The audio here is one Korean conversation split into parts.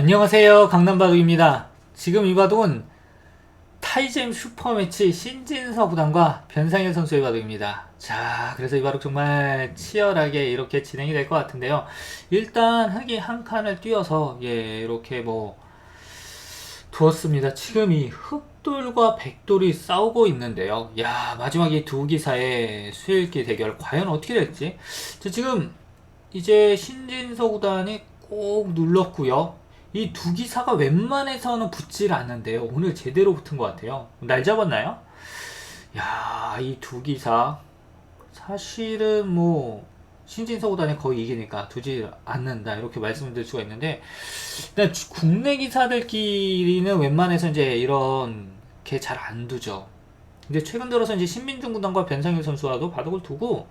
안녕하세요. 강남바둑입니다. 지금 이 바둑은 타이젠 슈퍼매치 신진서 구단과 변상현 선수의 바둑입니다. 자 그래서 이 바둑 정말 치열하게 이렇게 진행이 될 것 같은데요. 일단 흑이 한 칸을 띄어서 예 이렇게 뭐 두었습니다. 지금 이 흑돌과 백돌이 싸우고 있는데요. 야 마지막에 두 기사의 수일기 대결 과연 어떻게 될지. 자, 지금 이제 신진서 구단이 꼭 눌렀고요. 이 두 기사가 웬만해서는 붙질 않는데요. 오늘 제대로 붙은 것 같아요. 날 잡았나요? 야, 이 두 기사 사실은 뭐 신진서 구단이 거의 이기니까 두지 않는다 이렇게 말씀드릴 수가 있는데 일단 주- 국내 기사들끼리는 웬만해서 이제 이런 게 잘 안 두죠. 근데 최근 들어서 이제 신민중 구단과 변상일 선수와도 바둑을 두고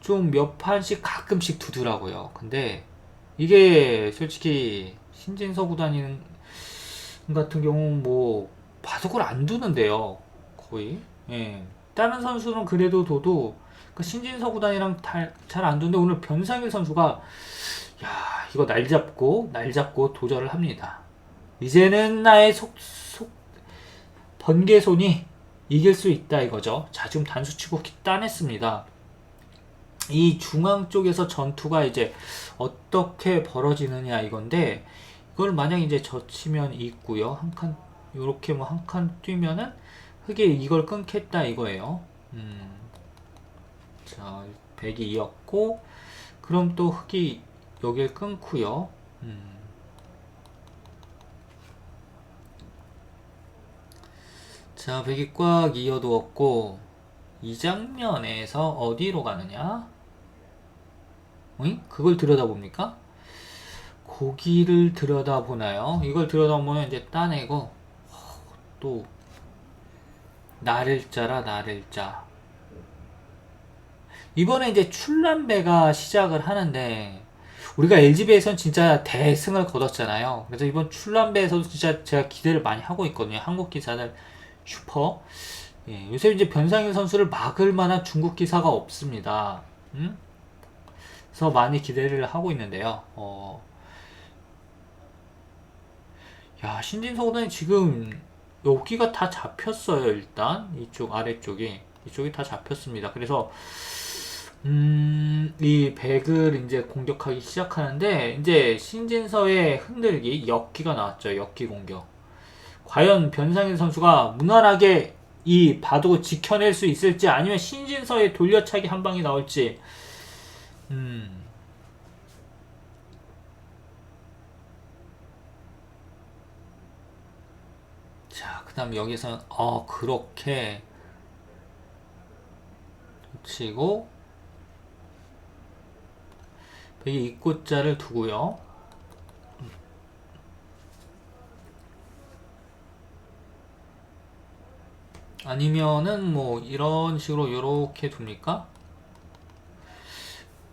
좀 몇 판씩 가끔씩 두더라고요. 근데 이게 솔직히 신진서 구단인 같은 경우는 뭐 바둑을 안 두는데요. 거의. 예. 다른 선수는 그래도 둬도 그 신진서 구단이랑 잘 안 두는데 오늘 변상일 선수가 야 이거 날 잡고 날 잡고 도전을 합니다. 이제는 나의 속, 속 번개손이 이길 수 있다 이거죠. 자 지금 단수치고 따냈습니다. 이 중앙 쪽에서 전투가 이제 어떻게 벌어지느냐 이건데 이걸 만약 이제 젖히면 있고요 한 칸 요렇게 뭐 한 칸 뛰면은 흑이 이걸 끊겠다 이거예요 음. 자 백이 이었고 그럼 또 흑이 여길 끊고요 음. 자 백이 꽉 이어두었고 이 장면에서 어디로 가느냐 응? 그걸 들여다봅니까? 고기를 들여다보나요? 이걸 들여다보면 이제 따내고 어, 또 나를 짜라 나를 짜 이번에 이제 출란배가 시작을 하는데 우리가 LG배에선 진짜 대승을 거뒀잖아요. 그래서 이번 출란배에서도 진짜 제가 기대를 많이 하고 있거든요. 한국 기사들 슈퍼. 예, 요새 이제 변상일 선수를 막을 만한 중국 기사가 없습니다. 음? 그래서 많이 기대를 하고 있는데요. 어, 야, 신진서구단이 지금 여기가 다 잡혔어요, 일단. 이쪽 아래쪽이. 이쪽이 다 잡혔습니다. 그래서, 음, 이 백을 이제 공격하기 시작하는데, 이제 신진서의 흔들기, 역기가 나왔죠. 역기 공격. 과연 변상일 선수가 무난하게 이 바둑을 지켜낼 수 있을지 아니면 신진서의 돌려차기 한 방이 나올지 음. 자, 그 다음 여기서는 어 그렇게 치고 백이 입구자를 두고요. 아니면은 뭐 이런 식으로 요렇게 둡니까?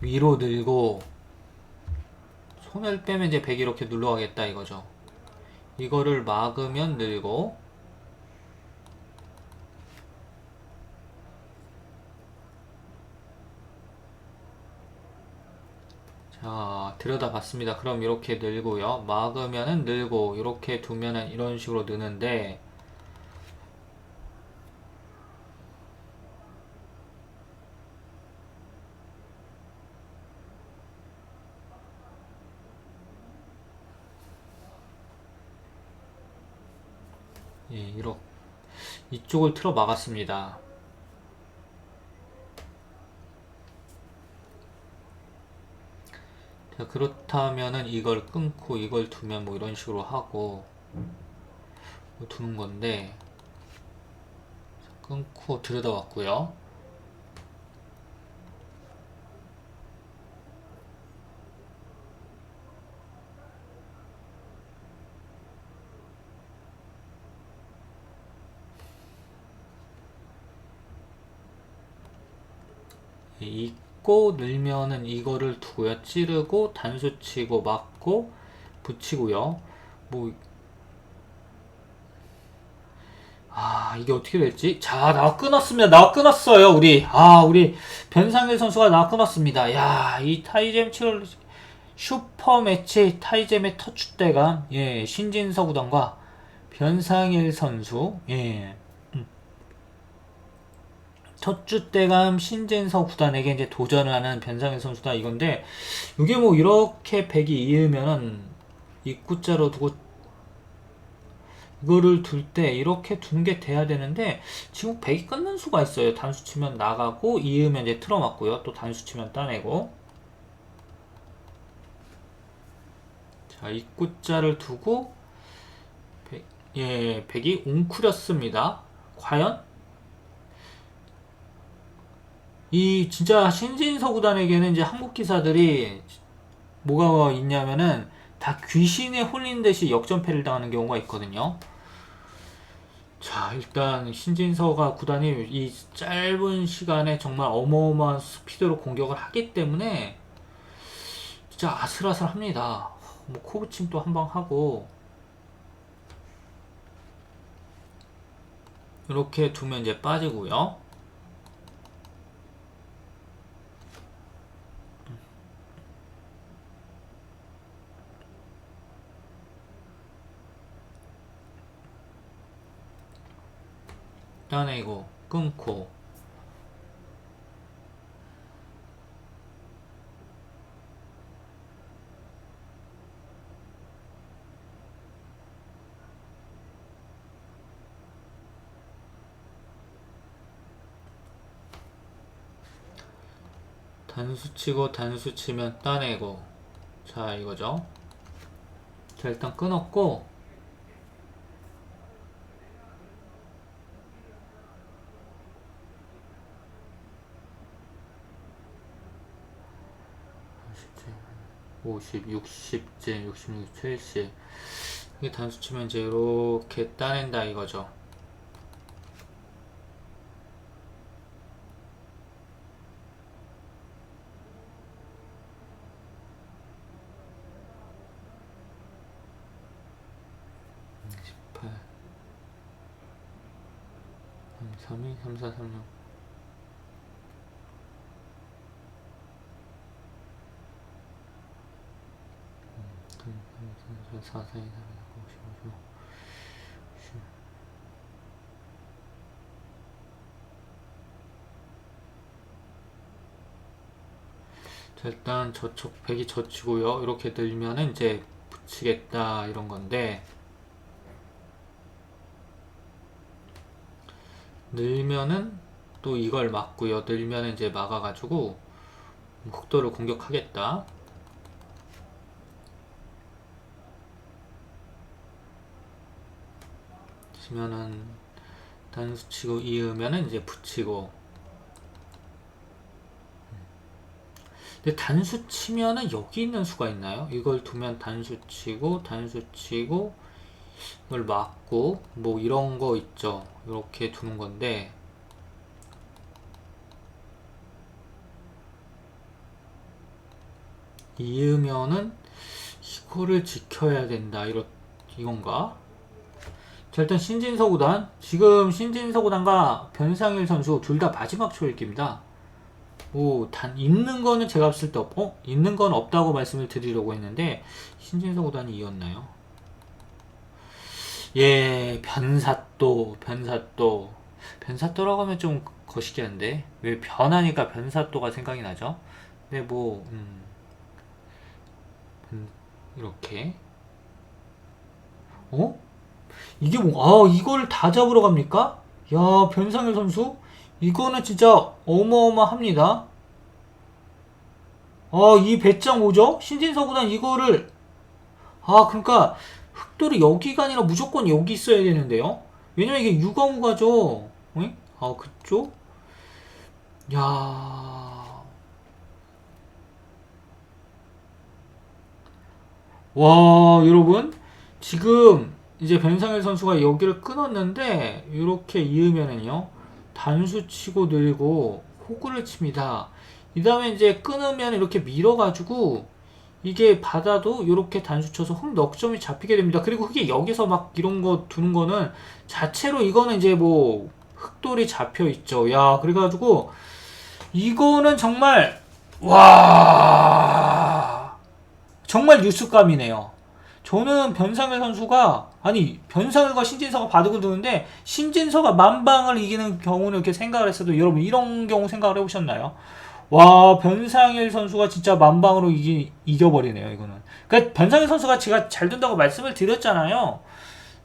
위로 늘고 손을 빼면 이제 백이 이렇게 눌러가겠다 이거죠. 이거를 막으면 늘고 자 들여다봤습니다. 그럼 이렇게 늘고요. 막으면은 늘고 이렇게 두면은 이런 식으로 느는데 예, 이렇게 이쪽을 틀어 막았습니다. 그렇다면은 이걸 끊고 이걸 두면 뭐 이런 식으로 하고 뭐 두는 건데 자, 끊고 들여다봤고요. 있고 늘면은 이거를 두고요. 찌르고 단수 치고 막고 붙이고요. 뭐 아, 이게 어떻게 될지. 자, 나와 끊었습니다. 나와 끊었어요, 우리. 아, 우리 변상일 선수가 나와 끊었습니다. 야, 이 타이젠 7월 슈퍼 매치 타이잼의 터치대감 예 신진서 구단과 변상일 선수 예 음. 터주대감 신진서 구단에게 이제 도전을 하는 변상일 선수다 이건데 이게 뭐 이렇게 백이 이으면은 입구자로 두고 이거를 둘 때 이렇게 두는 게 돼야 되는데 지금 백이 끊는 수가 있어요. 단수 치면 나가고 이으면 이제 틀어맞고요. 또 단수 치면 따내고. 자 입구자를 두고 백, 예 백이 웅크렸습니다. 과연 이 진짜 신진서 구단에게는 이제 한국 기사들이 뭐가 있냐면은 다 귀신에 홀린 듯이 역전패를 당하는 경우가 있거든요. 자, 일단 신진서가 구단이 이 짧은 시간에 정말 어마어마한 스피드로 공격을 하기 때문에 진짜 아슬아슬합니다. 뭐 코브침도 한 방 하고 이렇게 두면 이제 빠지고요. 따내고 끊고. 단수 치고 단수 치면 따내고. 자 이거죠. 자 일단 끊었고 오십, 육십째, 육십육, 칠십. 이게 단수 치면 이제 이렇게 따낸다 이거죠. 사사이 자 일단 저쪽 백이 젖히고요. 이렇게 늘면은 이제 붙이겠다 이런 건데 늘면은 또 이걸 막고요. 늘면은 이제 막아가지고 흑도를 공격하겠다 치면은 단수 치고 이으면은 이제 붙이고 근데 단수 치면은 여기 있는 수가 있나요? 이걸 두면 단수 치고 단수 치고 이걸 막고 뭐 이런 거 있죠 이렇게 두는 건데 이으면은 이거를 지켜야 된다 이런 이건가? 자, 일단 신진서 구단. 지금 신진서 구단과 변상일 선수 둘 다 마지막 초읽기입니다. 오, 단, 있는 거는 제가 봤을 때 없, 어? 있는 건 없다고 말씀을 드리려고 했는데, 신진서 구단이 이었나요? 예, 변사또, 변사또. 변사또라고 하면 좀 거시기한데, 왜 변하니까 변사또가 생각이 나죠? 근데 뭐, 음, 이렇게. 어? 이게 뭐, 아, 이걸 다 잡으러 갑니까? 야, 변상일 선수? 이거는 진짜 어마어마합니다. 아, 이 배짱 뭐죠? 신진서 구단 이거를, 아, 그러니까, 흑돌이 여기가 아니라 무조건 여기 있어야 되는데요? 왜냐면 이게 유가무가죠. 응? 아, 그쪽? 야 와, 여러분. 지금 이제 변상일 선수가 여기를 끊었는데 이렇게 이으면은요 단수 치고 늘고 호구를 칩니다. 이 다음에 이제 끊으면 이렇게 밀어가지고 이게 받아도 이렇게 단수 쳐서 흑 넉점이 잡히게 됩니다. 그리고 흑이 여기서 막 이런 거 두는 거는 자체로 이거는 이제 뭐 흑돌이 잡혀 있죠. 야 그래가지고 이거는 정말 와 정말 뉴스감이네요. 저는 변상일 선수가 아니 변상일과 신진서가 바둑을 두는데 신진서가 만방을 이기는 경우는 이렇게 생각을 했어도 여러분 이런 경우 생각을 해보셨나요? 와 변상일 선수가 진짜 만방으로 이기, 이겨버리네요 이거는. 그러니까 변상일 선수가 제가 잘 둔다고 말씀을 드렸잖아요.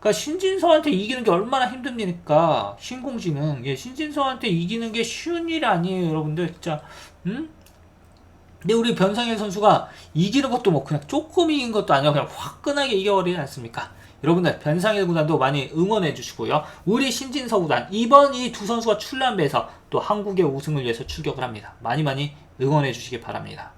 그러니까 신진서한테 이기는 게 얼마나 힘듭니까? 신공지는 예, 신진서한테 이기는 게 쉬운 일이 아니에요, 여러분들 진짜. 음? 근데 우리 변상일 선수가 이기는 것도 뭐 그냥 조금 이긴 것도 아니고 그냥 화끈하게 이겨버리지 않습니까? 여러분들 변상일 구단도 많이 응원해 주시고요. 우리 신진서 구단 이번 이 두 선수가 출란배에서 또 한국의 우승을 위해서 출격을 합니다. 많이 많이 응원해 주시기 바랍니다.